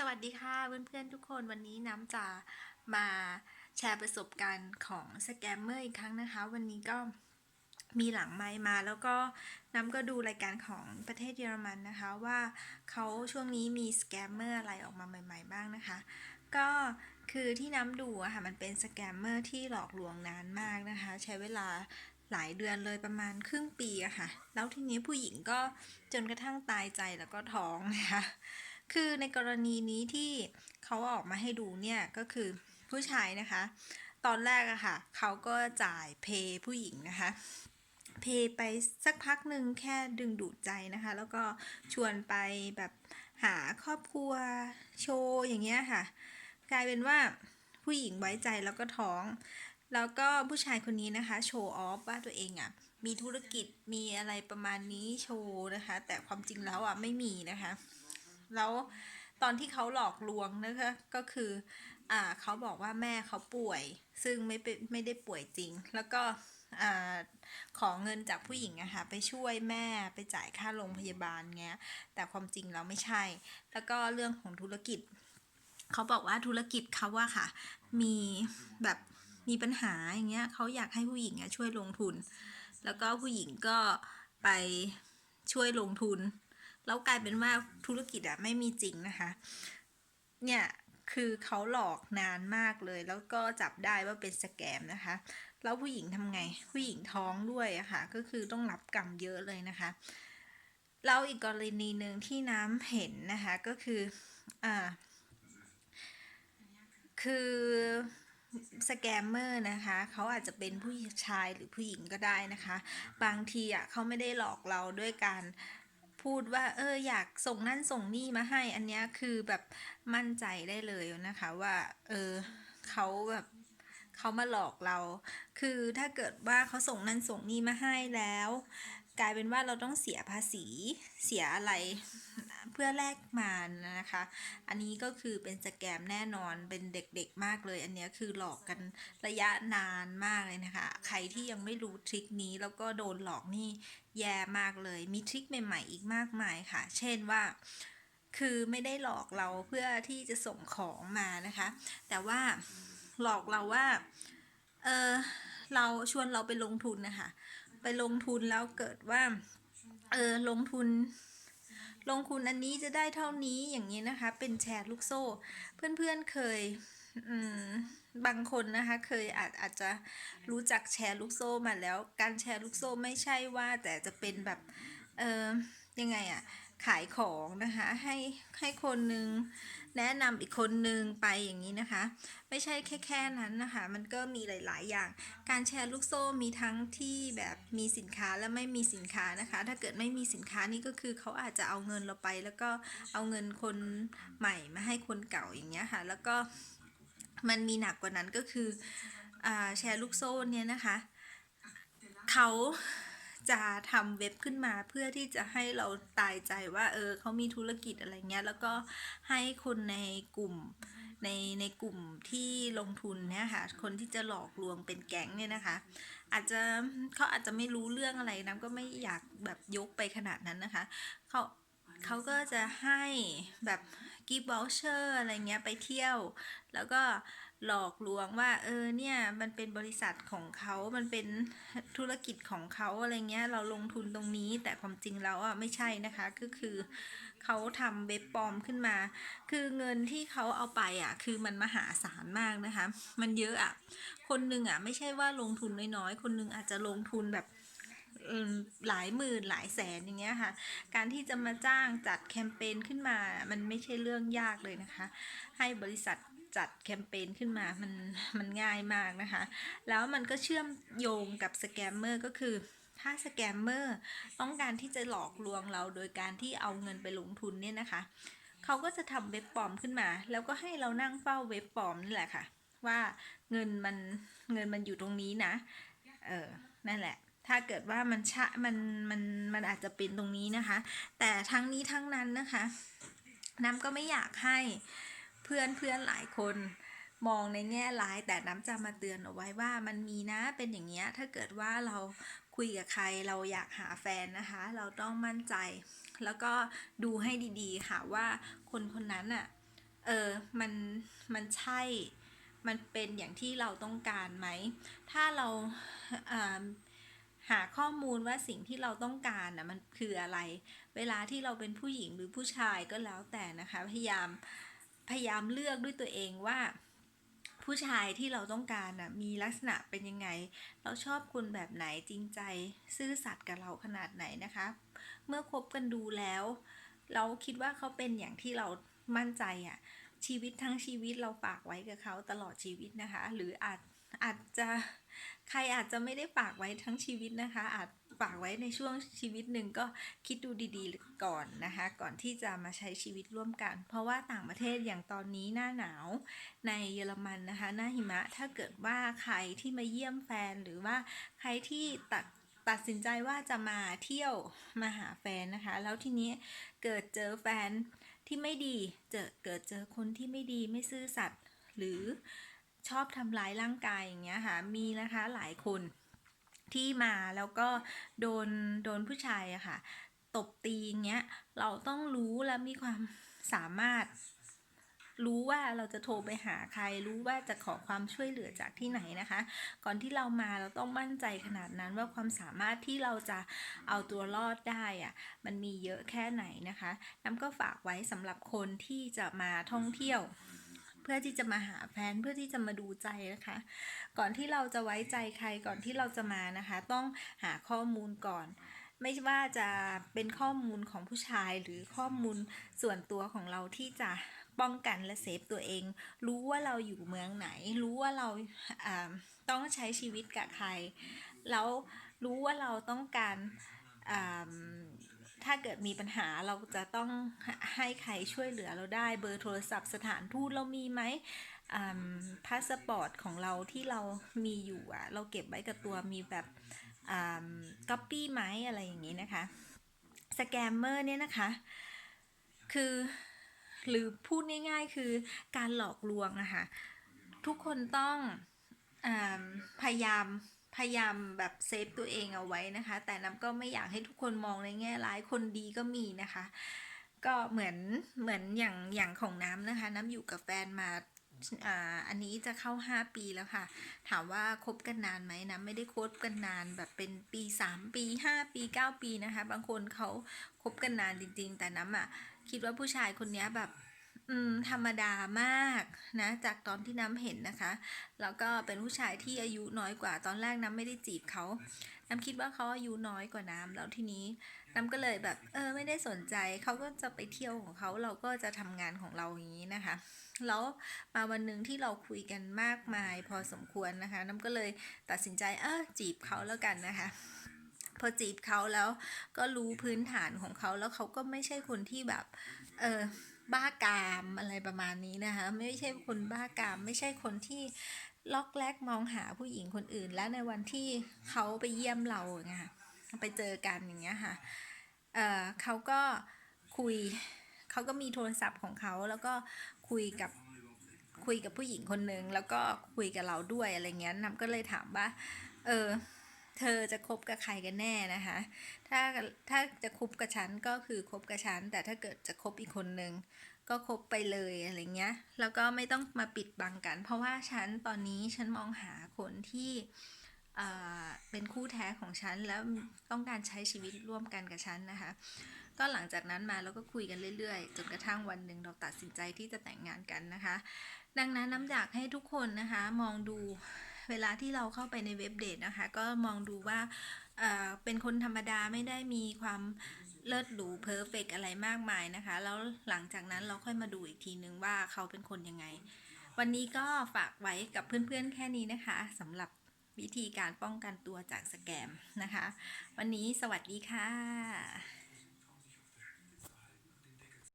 สวัสดีค่ะเพื่อนๆทุกคนวันนี้น้ำจะมาแชร์ประสบการณ์ของสแกมเมอร์อีกครั้งนะคะ วันนี้ก็มีหลังไมมาแล้วก็น้ำก็ดูรายการของประเทศเยอรมันนะคะว่าเขาช่วงนี้มีสแกมเมอร์อะไรออกมาใหม่ ๆ บ้างนะคะ ก็คือที่น้ำดูอะค่ะมันเป็นสแกมเมอร์ที่หลอกลวงนานมากนะคะ ใช้เวลาหลายเดือนเลยประมาณครึ่งปีอะค่ะ แล้วทีนี้ผู้หญิงก็จนกระทั่งตายใจแล้วก็ท้องนะคะ คือในกรณีนี้ที่เขาออกมาให้ดูเนี่ยก็คือผู้ชายนะคะ ตอนแรกอะค่ะเขาก็จ่ายเพย์ผู้หญิงนะคะเพย์ไปสักพักหนึ่งแค่ดึงดูดใจนะคะ แล้วก็ชวนไปแบบหาครอบครัวโชว์อย่างเงี้ยค่ะ กลายเป็นว่าผู้หญิงไว้ใจแล้วก็ท้อง แล้วก็ผู้ชายคนนี้นะคะ โชว์ออฟว่าตัวเองอะ่ะมีธุรกิจมีอะไรประมาณนี้โชว์นะคะ แต่ความจริงแล้วอะไม่มีนะคะ แล้วตอนที่เขาหลอกลวงนะคะก็คืออ่าเขาบอกว่าแม่เขาป่วย ซึ่งไม่เป็นไม่ได้ป่วยจริง แล้วก็อ่าขอเงินจากผู้หญิงอะค่ะไปช่วยแม่ไปจ่ายค่าโรงพยาบาลเงี้ย แต่ความจริงแล้วไม่ใช่ แล้วก็เรื่องของธุรกิจ เขาบอกว่าธุรกิจเขาว่าค่ะ มีแบบมีปัญหาอย่างเงี้ยเขาอยากให้ผู้หญิงอะช่วยลงทุน แล้วก็ผู้หญิงก็ไปช่วยลงทุน แล้วกลายเป็นว่าธุรกิจอะไม่มีจริงนะคะ เนี่ยคือเขาหลอกนานมากเลย แล้วก็จับได้ว่าเป็นสแกมนะคะ แล้วผู้หญิงทำไง ผู้หญิงท้องด้วยอะค่ะ ก็คือต้องรับกรรมเยอะเลยนะคะ แล้วอีกกรณีหนึ่งที่น้ำเห็นนะคะก็คืออ่าคือสแกมเมอร์นะคะเขาอาจจะเป็นผู้ชายหรือผู้หญิงก็ได้นะคะ บางทีอะเขาไม่ได้หลอกเราด้วยการ พูดว่าเอออยากส่งนั่นส่งนี่มาให้อันนี้คือแบบมั่นใจได้เลยนะคะว่าเออเขาแบบเขามาหลอกเรา คือถ้าเกิดว่าเขาส่งนั่นส่งนี่มาให้แล้ว กลายเป็นว่าเราต้องเสียภาษีเสียอะไร เพื่อแลกมานะคะ อันนี้ก็คือเป็นสแกมแน่นอนเป็นเด็กๆมากเลย อันนี้คือหลอกกันระยะนานมากเลยนะคะ ใครที่ยังไม่รู้ทริคนี้แล้วก็โดนหลอกนี่แย่มากเลย มีทริคใหม่ๆอีกมากมายค่ะ เช่นว่าคือไม่ได้หลอกเราเพื่อที่จะส่งของมานะคะ แต่ว่าหลอกเราว่า เออเราชวนเราไปลงทุนนะคะ ไปลงทุนแล้วเกิดว่า เออลงทุน ลงทุนอันนี้จะได้เท่านี้อย่างนี้นะคะ เป็นแชร์ลูกโซ่ เพื่อนๆเคยบางคนนะคะเคยอาจอาจจะรู้จักแชร์ลูกโซ่มาแล้ว การแชร์ลูกโซ่ไม่ใช่ว่าแต่จะเป็นแบบเออยังไงอะ ขายของนะคะให้ให้คนหนึ่งแนะนำอีกคนหนึ่งไปอย่างนี้นะคะ ไม่ใช่แค่แค่นั้นนะคะ มันก็มีหลาย ๆ อย่าง การแชร์ลูกโซ่มีทั้งที่แบบมีสินค้าและไม่มีสินค้านะคะ ถ้าเกิดไม่มีสินค้านี่ก็คือเขาอาจจะเอาเงินเราไป แล้วก็เอาเงินคนใหม่มาให้คนเก่าอย่างเงี้ยค่ะ แล้วก็มันมีหนักกว่านั้นก็คืออแชร์ลูกโซ่เนี่ยนะคะเขา จะทำเว็บขึ้นมาเพื่อที่จะให้เราตายใจว่าเออเขามีธุรกิจอะไรเงี้ยแล้วก็ให้คนในกลุ่มในในกลุ่มที่ลงทุนเนี่ยค่ะคนที่จะหลอกลวงเป็นแก๊งเนี่ยนะคะ อาจจะเขาอาจจะไม่รู้เรื่องอะไรน้ำก็ไม่อยากแบบยกไปขนาดนั้นนะคะเขาเขาก็จะให้แบบกิฟต์วอลเชอร์อะไรเงี้ยไปเที่ยว แล้วก็ หลอกลวงว่า เออเนี่ยมันเป็นบริษัทของเขามันเป็นธุรกิจของเขาอะไรเงี้ย เราลงทุนตรงนี้ แต่ความจริงแล้วอะไม่ใช่นะคะก็คือเขาทำเว็บปลอมขึ้นมา คือเงินที่เขาเอาไปอะ คือมันมหาศาลมากนะคะ มันเยอะอะ คนหนึ่งอะไม่ใช่ว่าลงทุนน้อยๆ คนหนึ่งอาจจะลงทุนแบบหลายหมื่นหลายแสนอย่างเงี้ยค่ะ การที่จะมาจ้างจัดแคมเปญขึ้นมา มันไม่ใช่เรื่องยากเลยนะคะ ให้บริษัท จัดแคมเปญขึ้นมามันมันง่ายมากนะคะ แล้วมันก็เชื่อมโยงกับสแกมเมอร์ก็คือถ้าสแกมเมอร์ต้องการที่จะหลอกลวงเราโดยการที่เอาเงินไปลงทุนเนี่ยนะคะ เขาก็จะทำเว็บปลอมขึ้นมา แล้วก็ให้เรานั่งเฝ้าเว็บปลอมนี่แหละค่ะ ว่าเงินมันเงินมันอยู่ตรงนี้นะ เออ นั่นแหละ ถ้าเกิดว่ามันชะมันมันมันอาจจะเป็นตรงนี้นะคะ แต่ทั้งนี้ทั้งนั้นนะคะน้ำก็ไม่อยากให้ เพื่อนเพื่อนหลายคนมองในแง่ร้ายแต่น้ำจะมาเตือนเอาไว้ว่ามันมีนะเป็นอย่างเงี้ยถ้าเกิดว่าเราคุยกับใครเราอยากหาแฟนนะคะ เราต้องมั่นใจ แล้วก็ดูให้ดีๆค่ะว่าคนคนนั้นอะเออมันมันใช่มันเป็นอย่างที่เราต้องการไหม ถ้าเราาหาข้อมูลว่าสิ่งที่เราต้องการนะมันคืออะไร เวลาที่เราเป็นผู้หญิงหรือผู้ชายก็แล้วแต่นะคะ พยายาม พยายามเลือกด้วยตัวเองว่าผู้ชายที่เราต้องการน่ะมีลักษณะเป็นยังไง เราชอบคนแบบไหนจริงใจ ซื่อสัตย์กับเราขนาดไหนนะคะ เมื่อคบกันดูแล้ว เราคิดว่าเขาเป็นอย่างที่เรามั่นใจอะ่ะชีวิตทั้งชีวิตเราฝากไว้กับเขาตลอดชีวิตนะคะ หรืออาจอาจจะใครอาจจะไม่ได้ฝากไว้ทั้งชีวิตนะคะ อาจ ฝากไว้ในช่วงชีวิตหนึ่งก็คิดดูดีๆก่อนนะคะ ก่อนที่จะมาใช้ชีวิตร่วมกัน เพราะว่าต่างประเทศอย่างตอนนี้หน้าหนาวในเยอรมันนะคะ หน้าหิมะถ้าเกิดว่าใครที่มาเยี่ยมแฟนหรือว่าใครที่ตัดตัดสินใจว่าจะมาเที่ยวมาหาแฟนนะคะ แล้วทีนี้เกิดเจอแฟนที่ไม่ดีเจอเกิดเจอคนที่ไม่ดีไม่ซื่อสัตย์หรือชอบทำร้ายร่างกายอย่างเงี้ยค่ะมีนะคะหลายคน ที่มาแล้วก็โดนโดนผู้ชายอะค่ะ ตบตีอย่างเงี้ยเราต้องรู้และมีความสามารถ รู้ว่าเราจะโทรไปหาใคร รู้ว่าจะขอความช่วยเหลือจากที่ไหนนะคะ ก่อนที่เรามาเราต้องมั่นใจขนาดนั้นว่าความสามารถที่เราจะเอาตัวรอดได้อะมันมีเยอะแค่ไหนนะคะน้ำก็ฝากไว้สำหรับคนที่จะมาท่องเที่ยว เพื่อที่จะมาหาแฟนเพื่อที่จะมาดูใจนะคะ ก่อนที่เราจะไว้ใจใครก่อนที่เราจะมานะคะ ต้องหาข้อมูลก่อน ไม่ว่าจะเป็นข้อมูลของผู้ชายหรือข้อมูลส่วนตัวของเราที่จะป้องกันและเซฟตัวเอง รู้ว่าเราอยู่เมืองไหน รู้ว่าเราต้องใช้ชีวิตกับใคร แล้วรู้ว่าเราต้องการ ถ้าเกิดมีปัญหาเราจะต้องให้ใครช่วยเหลือเราได้เบอร์โทรศัพท์สถานทูตเรามีไหมพาสปอร์ตของเราที่เรามีอยู่อะเราเก็บไว้กับตัวมีแบบก๊อปปี้ไหมอะไรอย่างนี้นะคะสแกมเมอร์เนี่ยนะคะ คือหรือพูดง่ายๆคือการหลอกลวงนะคะทุกคนต้องอพยายาม พยายามแบบเซฟตัวเองเอาไว้นะคะ แต่น้ำก็ไม่อยากให้ทุกคนมองในแง่ร้ายคนดีก็มีนะคะ ก็เหมือนเหมือนอย่างอย่างของน้ำนะคะ น้ำอยู่กับแฟนมาอันนี้จะเข้า 5 ปีแล้วค่ะ ถามว่าคบกันนานไหมนะไม่ได้คบกันนานแบบเป็นปี 3 ปี 5 ปี 9 ปีนะคะ บางคนเขาคบกันนานจริง ๆ แต่น้ำอะคิดว่าผู้ชายคนนี้แบบ ธรรมดามากนะจากตอนที่น้ำเห็นนะคะ แล้วก็เป็นผู้ชายที่อายุน้อยกว่าตอนแรกน้ำไม่ได้จีบเขาน้ำคิดว่าเขาอายุน้อยกว่าน้ำแล้วทีนี้น้ำก็เลยแบบเออไม่ได้สนใจเขาก็จะไปเที่ยวของเขาเราก็จะทำงานของเราอย่างนี้นะคะ แล้วมาวันหนึ่งที่เราคุยกันมากมายพอสมควรนะคะ น้ำก็เลยตัดสินใจเออจีบเขาแล้วกันนะคะพอจีบเขาแล้วก็รู้พื้นฐานของเขาแล้วเขาก็ไม่ใช่คนที่แบบ เออ บ้ากามอะไรประมาณนี้นะคะ ไม่ใช่คนบ้ากาม ไม่ใช่คนที่ล็อกแลกมองหาผู้หญิงคนอื่น แล้วในวันที่เขาไปเยี่ยมเราไงค่ะไปเจอกันอย่างเงี้ยค่ะเออเขาก็คุยเขาก็มีโทรศัพท์ของเขาแล้วก็คุยกับคุยกับผู้หญิงคนนึงแล้วก็คุยกับเราด้วยอะไรเงี้ยน้ำก็เลยถามว่า เออ เธอจะคบกับใครกันแน่นะคะ ถ้าถ้าจะคบกับฉันก็คือคบกับฉัน แต่ถ้าเกิดจะคบอีกคนนึงก็คบไปเลยอะไรเงี้ย แล้วก็ไม่ต้องมาปิดบังกัน เพราะว่าฉันตอนนี้ฉันมองหาคนที่เอ่อเป็นคู่แท้ของฉันแล้วต้องการใช้ชีวิตร่วมกันกับฉันนะคะ ก็หลังจากนั้นมาเราก็คุยกันเรื่อยๆ จนกระทั่งวันหนึ่งเราตัดสินใจที่จะแต่งงานกันนะคะ ดังนั้นน้ำอยากให้ทุกคนนะคะมองดู เวลาที่เราเข้าไปในเว็บเดทนะคะ ก็มองดูว่าเอ่อเป็นคนธรรมดาไม่ได้มีความเลิศหรูเพอร์เฟกอะไรมากมายนะคะ แล้วหลังจากนั้นเราค่อยมาดูอีกทีนึงว่าเขาเป็นคนยังไง วันนี้ก็ฝากไว้กับเพื่อนๆแค่นี้นะคะสำหรับวิธีการป้องกันตัวจากสแกมนะคะ วันนี้สวัสดีค่ะ